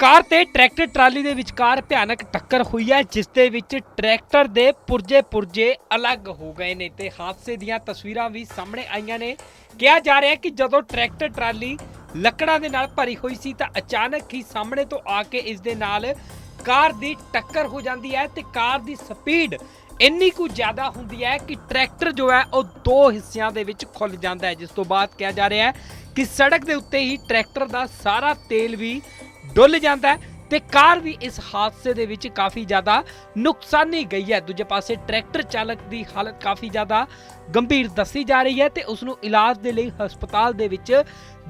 ਕਾਰ ਤੇ tractor trolley ਦੇ ਵਿਚਕਾਰ ਭਿਆਨਕ ਟੱਕਰ ਹੋਈ ਹੈ, ਜਿਸ ਦੇ ਵਿੱਚ ਟਰੈਕਟਰ ਦੇ ਪੁਰਜੇ ਪੁਰਜੇ ਅਲੱਗ ਹੋ ਗਏ ਨੇ ਤੇ ਹਾਦਸੇ ਦੀਆਂ ਤਸਵੀਰਾਂ ਵੀ ਸਾਹਮਣੇ ਆਈਆਂ ਨੇ। ਕਿਹਾ ਜਾ ਰਿਹਾ ਹੈ ਕਿ ਜਦੋਂ ਟਰੈਕਟਰ ਟਰਾਲੀ ਲੱਕੜਾਂ ਦੇ ਨਾਲ ਭਰੀ ਹੋਈ ਸੀ ਤਾਂ ਅਚਾਨਕ ਹੀ ਸਾਹਮਣੇ ਤੋਂ ਆ ਕੇ ਇਸ ਦੇ ਨਾਲ ਕਾਰ ਦੀ ਟੱਕਰ ਹੋ ਜਾਂਦੀ ਹੈ ਤੇ ਕਾਰ ਦੀ ਸਪੀਡ ਇੰਨੀ ਕੁ ਜ਼ਿਆਦਾ ਹੁੰਦੀ ਹੈ ਕਿ ਟਰੈਕਟਰ ਜੋ ਹੈ, ਉਹ ਦੋ ਹਿੱਸਿਆਂ ਦੇ ਵਿੱਚ ਖੁੱਲ ਜਾਂਦਾ ਹੈ, ਜਿਸ ਤੋਂ ਬਾਅਦ ਕਿਹਾ ਜਾ ਰਿਹਾ ਹੈ ਕਿ ਸੜਕ ਦੇ ਉੱਤੇ ਹੀ ਟਰੈਕਟਰ ਦਾ ਸਾਰਾ ਤੇਲ ਵੀ ਡੁੱਲ ਜਾਂਦਾ ਹੈ ਤੇ ਕਾਰ ਵੀ ਇਸ ਹਾਦਸੇ ਦੇ ਵਿੱਚ ਕਾਫੀ ਜ਼ਿਆਦਾ ਨੁਕਸਾਨੀ ਗਈ ਹੈ। ਦੂਜੇ ਪਾਸੇ ਟਰੈਕਟਰ ਚਾਲਕ ਦੀ ਹਾਲਤ ਕਾਫੀ ਜ਼ਿਆਦਾ ਗੰਭੀਰ ਦੱਸੀ ਜਾ ਰਹੀ ਹੈ ਤੇ ਉਸ ਨੂੰ ਇਲਾਜ ਦੇ ਲਈ ਹਸਪਤਾਲ ਦੇ ਵਿੱਚ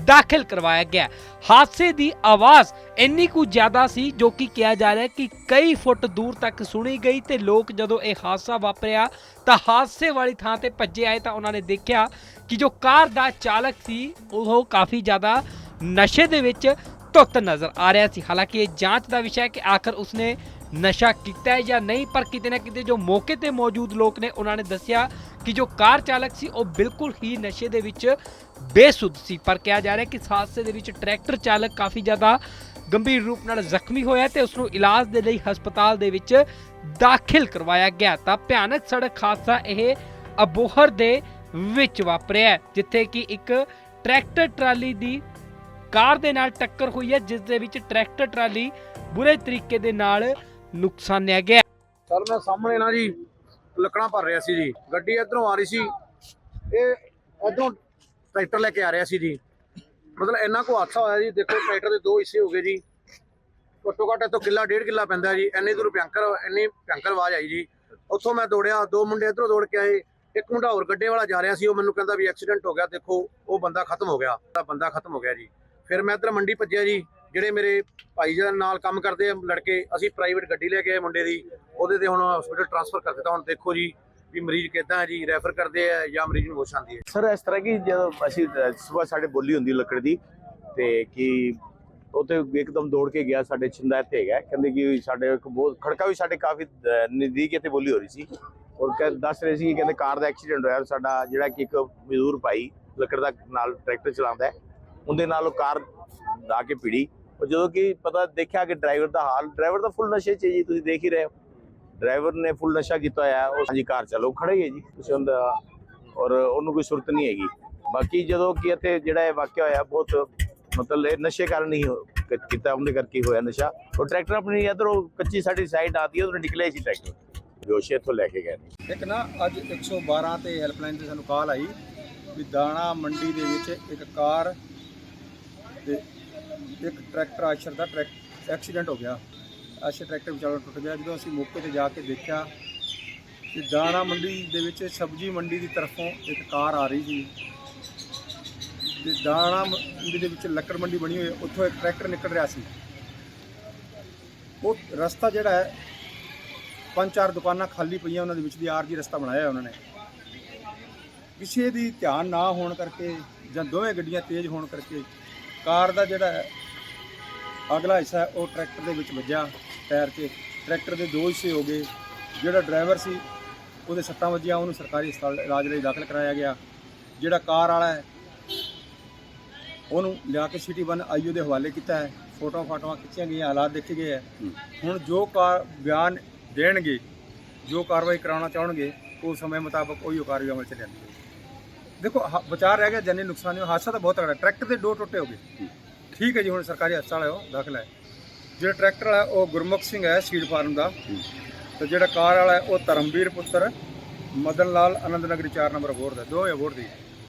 ਦਾਖਲ ਕਰਵਾਇਆ ਗਿਆ ਹਾਦਸੇ ਦੀ ਆਵਾਜ਼ ਇੰਨੀ ਕੁ ਜ਼ਿਆਦਾ ਸੀ ਜੋ ਕਿ ਕਿਹਾ ਜਾ ਰਿਹਾ ਹੈ ਕਿ ਕਈ ਫੁੱਟ ਦੂਰ ਤੱਕ ਸੁਣੀ ਗਈ ਤੇ ਲੋਕ ਜਦੋਂ ਇਹ ਹਾਦਸਾ ਵਾਪਰਿਆ ਤਾਂ ਹਾਦਸੇ ਵਾਲੀ ਥਾਂ ਤੇ ਭੱਜੇ ਆਏ ਤਾਂ ਉਹਨਾਂ ਨੇ ਦੇਖਿਆ ਕਿ ਜੋ ਕਾਰ ਦਾ ਚਾਲਕ ਸੀ, ਉਹ ਕਾਫੀ ਜ਼ਿਆਦਾ ਨਸ਼ੇ ਦੇ ਵਿੱਚ ਧੁੱਤ ਨਜ਼ਰ ਆ ਰਿਹਾ ਸੀ ਹਾਲਾਂਕਿ ਇਹ ਜਾਂਚ ਦਾ ਵਿਸ਼ਾ ਹੈ ਕਿ ਆਖਰ ਉਸਨੇ ਨਸ਼ਾ ਕੀਤਾ ਹੈ ਜਾਂ ਨਹੀਂ ਪਰ ਕਿਤੇ ਨਾ ਕਿਤੇ ਜੋ ਮੌਕੇ ਤੇ ਮੌਜੂਦ ਲੋਕ ਨੇ ਉਹਨਾਂ ਨੇ ਦੱਸਿਆ ਕਿ ਜੋ ਕਾਰ ਚਾਲਕ ਸੀ ਉਹ ਬਿਲਕੁਲ ਹੀ ਨਸ਼ੇ ਦੇ ਵਿੱਚ ਬੇਸੁੱਧ ਸੀ ਪਰ ਕਿਹਾ ਜਾ ਰਿਹਾ ਕਿ ਇਸ ਹਾਦਸੇ ਦੇ ਵਿੱਚ ਟਰੈਕਟਰ ਚਾਲਕ ਕਾਫੀ ਜ਼ਿਆਦਾ ਗੰਭੀਰ ਰੂਪ ਨਾਲ ਜ਼ਖਮੀ ਹੋਇਆ ਤੇ ਉਸ ਨੂੰ ਇਲਾਜ ਦੇ ਲਈ ਹਸਪਤਾਲ ਦੇ ਵਿੱਚ ਦਾਖਲ ਕਰਵਾਇਆ ਗਿਆ ਤਾਂ ਭਿਆਨਕ ਸੜਕ ਹਾਦਸਾ ਇਹ ਅਬੋਹਰ ਦੇ ਵਿੱਚ ਵਾਪਰਿਆ ਜਿੱਥੇ ਕਿ ਇੱਕ ਟਰੈਕਟਰ ਟਰਾਲੀ ਦੀ ਕਾਰ ਦੇ ਨਾਲ ਟੱਕਰ ਹੋਈ ਹੈ, ਜਿਸ ਦੇ ਵਿੱਚ ਟਰੈਕਟਰ ਟਰਾਲੀ ਬੁਰੇ ਤਰੀਕੇ ਦੇ ਨਾਲ ਨੁਕਸਾਨਿਆ ਗਿਆ। ਸਰ ਮੈਂ ਸਾਹਮਣੇ ਨਾ ਜੀ, ਲੱਕੜਾਂ ਭਰ ਰਿਹਾ ਸੀ ਜੀ। ਗੱਡੀ ਇਧਰੋਂ ਆ ਰਹੀ ਸੀ, ਇਹ ਇਧਰੋਂ ਟਰੈਕਟਰ ਲੈ ਕੇ ਆ ਰਿਹਾ ਸੀ ਜੀ। ਮਤਲਬ ਇੰਨਾ ਕੋ ਹਾਦਸਾ ਹੋਇਆ ਜੀ, ਦੇਖੋ ਟਰੈਕਟਰ ਦੇ ਦੋ ਹਿੱਸੇ ਹੋ ਗਏ ਜੀ। ਘੱਟੋ ਘੱਟ ਤੋਂ ਕਿੱਲਾ, ਡੇਢ ਕਿੱਲਾ ਪੈਂਦਾ ਜੀ। ਇੰਨੀ ਦੂਰ ਭਿਆੰਕਰ, ਇੰਨੀ ਭਿਆੰਕਰ ਆਵਾਜ਼ ਆਈ ਜੀ। ਉੱਥੋਂ ਮੈਂ ਦੌੜਿਆ, ਦੋ ਮੁੰਡੇ ਇਧਰੋਂ ਦੌੜ ਕੇ ਆਏ। ਇੱਕ ਮੁੰਡਾ ਹੋਰ ਗੱਡੇ ਵਾਲਾ ਜਾ ਰਿਹਾ ਸੀ, ਉਹ ਮੈਨੂੰ ਕਹਿੰਦਾ ਵੀ ਐਕਸੀਡੈਂਟ ਹੋ ਗਿਆ, ਦੇਖੋ, ਉਹ ਬੰਦਾ ਖਤਮ ਹੋ ਗਿਆ। ਬੰਦਾ ਖਤਮ ਹੋ ਗਿਆ ਜੀ। ਫਿਰ ਮੈਂ ਇੱਧਰ ਮੰਡੀ ਭੱਜਿਆ ਜੀ, ਜਿਹੜੇ ਮੇਰੇ ਭਾਈ ਜੀ ਨਾਲ ਕੰਮ ਕਰਦੇ ਆ ਲੜਕੇ, ਅਸੀਂ ਪ੍ਰਾਈਵੇਟ ਗੱਡੀ ਲੈ ਕੇ ਆਏ ਮੁੰਡੇ ਦੀ, ਉਹਦੇ ਤੇ ਹੁਣ ਹਸਪੀਟਲ ਟ੍ਰਾਂਸਫਰ ਕਰ ਦਿੱਤਾ। ਹੁਣ ਦੇਖੋ ਜੀ ਵੀ ਮਰੀਜ਼ ਕਿੱਦਾਂ ਹੈ ਜੀ ਰੈਫਰ ਕਰਦੇ ਆ ਜਾਂ ਮਰੀਜ਼ ਨੂੰ ਹੋਸ਼ ਆਉਂਦੀ ਹੈ। ਸਰ ਇਸ ਤਰ੍ਹਾਂ ਕਿ ਜਦੋਂ ਅਸੀਂ ਸਵੇਰ ਸਾਡੇ ਬੋਲੀ ਹੁੰਦੀ ਲੱਕੜ ਦੀ, ਤੇ ਕਿ ਉਹ ਉਤੇ ਇੱਕਦਮ ਦੌੜ ਕੇ ਗਿਆ, ਸਾਡੇ ਛਿੰਦਾ ਇੱਥੇ ਹੈਗਾ। ਕਹਿੰਦੇ ਕਿ ਸਾਡੇ ਇੱਕ ਬਹੁਤ, ਖੜਕਾ ਵੀ ਸਾਡੇ ਕਾਫੀ ਨਜ਼ਦੀਕ ਇੱਥੇ ਬੋਲੀ ਹੋ ਰਹੀ ਸੀ। ਔਰ ਕਹ, ਦੱਸ ਰਹੇ ਸੀ ਕਿ ਕਹਿੰਦੇ ਕਾਰ ਦਾ ਐਕਸੀਡੈਂਟ ਹੋਇਆ, ਸਾਡਾ ਜਿਹੜਾ ਕਿ ਇੱਕ ਮਜ਼ਦੂਰ ਭਾਈ ਲੱਕੜ ਦਾ ਨਾਲ ਟਰੈਕਟਰ ਚਲਾਉਂਦਾ ਹੈ। ਉਹਦੇ ਨਾਲ ਉਹ ਕਾਰ ਆ ਕੇ ਭਿੜੀ। ਔਰ ਜਦੋਂ ਕਿ ਪਤਾ ਦੇਖਿਆ ਕਿ ਡਰਾਈਵਰ ਦਾ ਹਾਲ, ਡਰਾਈਵਰ ਦਾ ਫੁੱਲ ਨਸ਼ੇ 'ਚ ਜੀ, ਤੁਸੀਂ ਦੇਖ ਹੀ ਰਹੇ ਹੋ। ਡਰਾਈਵਰ ਨੇ ਫੁੱਲ ਨਸ਼ਾ ਕੀਤਾ ਹੋਇਆ ਹੈ ਉਹ ਕਾਰ ਚਲੋ ਖੜਾ ਹੀ ਹੈ ਜੀ। ਤੁਸੀਂ ਉਹਦਾ ਔਰ ਉਹਨੂੰ ਕੋਈ ਸੁਰਤ ਨਹੀਂ ਹੈਗੀ। ਬਾਕੀ ਜਦੋਂ ਕਿ ਇੱਥੇ ਜਿਹੜਾ ਇਹ ਵਾਕਿਆ ਹੋਇਆ, ਬਹੁਤ ਮਤਲਬ ਇਹ ਨਸ਼ੇ ਕਾਰਨ ਹੀ ਕੀਤਾ, ਉਹਦੇ ਕਰਕੇ ਹੋਇਆ ਨਸ਼ਾ। ਉਹ ਟਰੈਕਟਰ ਆਪਣੀ ਇਧਰੋਂ ਕੱਚੀ ਸਾਡੀ ਸਾਈਡ ਆਦੀ ਉਧਰੋਂ ਨਿਕਲਿਆ ਸੀ ਟਰੈਕਟਰ। ਜੋਸ਼ੇ ਇੱਥੋਂ ਲੈ ਕੇ ਗਏ ਨੇ। ਇੱਕ ਨਾ, ਅੱਜ 112 ਤੇ ਹੈਲਪਲਾਈਨ ਤੇ ਸਾਨੂੰ ਕਾਲ ਆਈ ਵੀ ਦਾਣਾ ਮੰਡੀ ਦੇ ਵਿੱਚ ਇੱਕ ਕਾਰ ਤੇ ਇੱਕ ਟਰੈਕਟਰ ਆਸ਼ਰ ਦਾ ਟਰੈਕ ਐਕਸੀਡੈਂਟ ਹੋ ਗਿਆ। ਆਸ਼ਰ ਟਰੈਕਟਰ ਵਿਚਾਲਾ ਟੁੱਟ ਗਿਆ। ਜਦੋਂ ਅਸੀਂ ਮੌਕੇ ਤੇ ਜਾ ਕੇ ਦੇਖਿਆ ਕਿ ਦਾਣਾ ਮੰਡੀ ਦੇ ਵਿੱਚ ਸਬਜ਼ੀ ਮੰਡੀ ਦੀ ਤਰਫੋਂ ਇੱਕ ਕਾਰ ਆ ਰਹੀ ਸੀ। ਤੇ ਦਾਣਾ ਮੰਡੀ ਦੇ ਵਿੱਚ ਲੱਕੜ ਮੰਡੀ ਬਣੀ ਹੋਈ ਹੈ। ਉੱਥੋਂ ਇੱਕ ਟਰੈਕਟਰ ਨਿਕਲ ਰਿਹਾ ਸੀ। ਉਹ ਰਸਤਾ ਜਿਹੜਾ ਹੈ, ਪੰਜ ਚਾਰ ਦੁਕਾਨਾਂ ਖਾਲੀ ਪਈਆਂ ਉਹਨਾਂ ਦੇ ਵਿੱਚ ਦੀ ਆਰਜੀ ਰਸਤਾ ਬਣਾਇਆ ਉਹਨਾਂ ਨੇ। ਕਿਸੇ ਦੀ ਧਿਆਨ ਨਾ ਹੋਣ ਕਰਕੇ ਜਾਂ ਦੋਵੇਂ ਗੱਡੀਆਂ ਤੇਜ਼ ਹੋਣ ਕਰਕੇ ਕਾਰ ਦਾ ਜਿਹੜਾ ਅਗਲਾ ਹਿੱਸਾ ਉਹ ਟਰੈਕਟਰ ਦੇ ਵਿੱਚ ਵੱਜਿਆ ਟਾਇਰ 'ਤੇ। ਟਰੈਕਟਰ ਦੇ ਦੋ ਹਿੱਸੇ ਹੋ ਗਏ। ਜਿਹੜਾ ਡਰਾਈਵਰ ਸੀ, ਉਹਦੇ ਸੱਟਾਂ ਵੱਜੀਆਂ, ਉਹਨੂੰ ਸਰਕਾਰੀ ਹਸਪਤਾਲ ਇਲਾਜ ਲਈ ਦਾਖਲ ਕਰਾਇਆ ਗਿਆ। ਜਿਹੜਾ ਕਾਰ ਵਾਲਾ ਹੈ, ਉਹਨੂੰ ਲਿਆ ਕੇ ਸਿਟੀ ਵਨ ਆਈਓ ਦੇ ਹਵਾਲੇ ਕੀਤਾ ਹੈ। ਫੋਟੋਆਂ ਫਾਟੋਆਂ ਖਿੱਚੀਆਂ ਗਈਆਂ, ਹਾਲਾਤ ਦੇਖੇ ਗਏ ਹੈ। ਹੁਣ ਜੋ ਕਾਰ ਬਿਆਨ ਦੇਣਗੇ, ਜੋ ਕਾਰਵਾਈ ਕਰਾਉਣਾ ਚਾਹਣਗੇ ਉਹ ਸਮੇਂ ਮੁਤਾਬਕ ਉਹੀ ਕਾਰਵਾਈ ਅਮਲ ਚ ਲਿਆਂਦੀ ਦੇਖੋ ਹ- ਬਚਾਅ ਰਹਿ ਗਿਆ ਜਾਨੀ ਨੁਕਸਾਨ ਨਹੀਂ ਹੋਇਆ। ਹਾਦਸਾ ਤਾਂ ਬਹੁਤ ਤਗੜਾ ਟਰੈਕਟਰ ਦੇ ਦੋ ਟੁੱਟੇ ਹੋ ਗਏ। ਠੀਕ ਹੈ ਜੀ ਹੁਣ ਸਰਕਾਰੀ ਹਸਪਤਾਲ ਹੈ ਉਹ ਦਾਖਲ ਹੈ। ਜਿਹੜਾ ਟਰੈਕਟਰ ਵਾਲਾ ਉਹ ਗੁਰਮੁਖ ਸਿੰਘ ਹੈ ਸੀਡ ਫਾਰਮ ਦਾ। ਤੇ ਜਿਹੜਾ ਕਾਰ ਵਾਲਾ ਹੈ ਉਹ ਧਰਮਵੀਰ ਪੁੱਤਰ ਮਦਨ ਲਾਲ ਆਨੰਦ ਨਗਰੀ 4 ਨੰਬਰ ਅਬੋਰ ਦਾ ਦੋਵੇਂ ਅਬੋਰ ਦੀ।